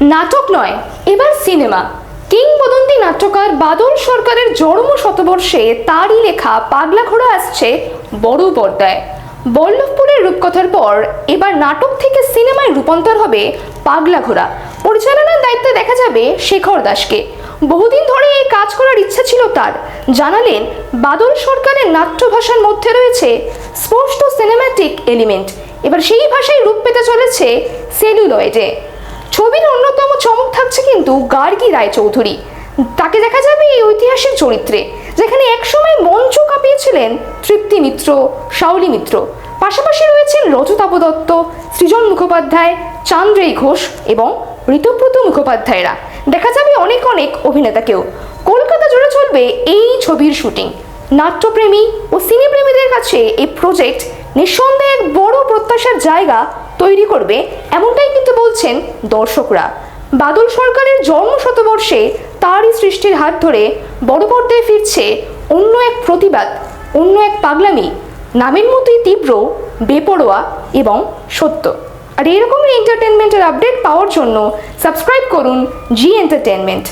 নাটক নয়, এবার সিনেমা। কিংবদন্তি নাট্যকার বাদল সরকারের জন্ম শতবর্ষে তারই লেখা পাগলা ঘোড়া আসছে বড় পর্দায়। বল্লভপুরের রূপকথার পর এবার নাটক থেকে সিনেমায় রূপান্তর হবে পাগলা ঘোড়া। পরিচালনার দায়িত্বে দেখা যাবে শেখর দাসকে। বহুদিন ধরে এই কাজ করার ইচ্ছা ছিল তার। জানালেন, বাদল সরকারের নাট্য ভাষার মধ্যে রয়েছে স্পষ্ট সিনেম্যাটিক এলিমেন্ট এবার সেই ভাষায় রূপ পেতে চলেছে সেলুলয়েডে ছবির অন্যতম চমক থাকছে কিন্তু গার্গী রায়চৌধুরী। তাকে দেখা যাবে এই ঐতিহাসিক চরিত্রে, যেখানে একসময় মঞ্চ কাঁপিয়েছিলেন তৃপ্তি মিত্র, শাওলি মিত্র। পাশাপাশি রয়েছেন রজতাভ দত্ত, সৃজন মুখোপাধ্যায় চান্দ্রেই ঘোষ এবং ঋতব্রত মুখোপাধ্যায়রা। দেখা যাবে অনেক অনেক অভিনেতাকেও। কলকাতা জুড়ে চলবে এই ছবির শুটিং। নাট্যপ্রেমী ও সিনেপ্রেমীদের কাছে এই প্রজেক্ট নিঃসন্দেহে এক বড় প্রত্যাশার জায়গা তৈরি করবে, এমনটাই বলছেন দর্শকরা। বাদল সরকারের জন্ম শতবর্ষে তারই সৃষ্টির হাত ধরে বড় পর্দায় ফিরছে অন্য এক প্রতিবাদ, অন্য এক পাগলামি। নামের মতোই তীব্র, বেপরোয়া এবং সত্য। আর এরকমই এন্টারটেনমেন্টের আপডেট পাওয়ার জন্য সাবস্ক্রাইব করুন জি এন্টারটেনমেন্ট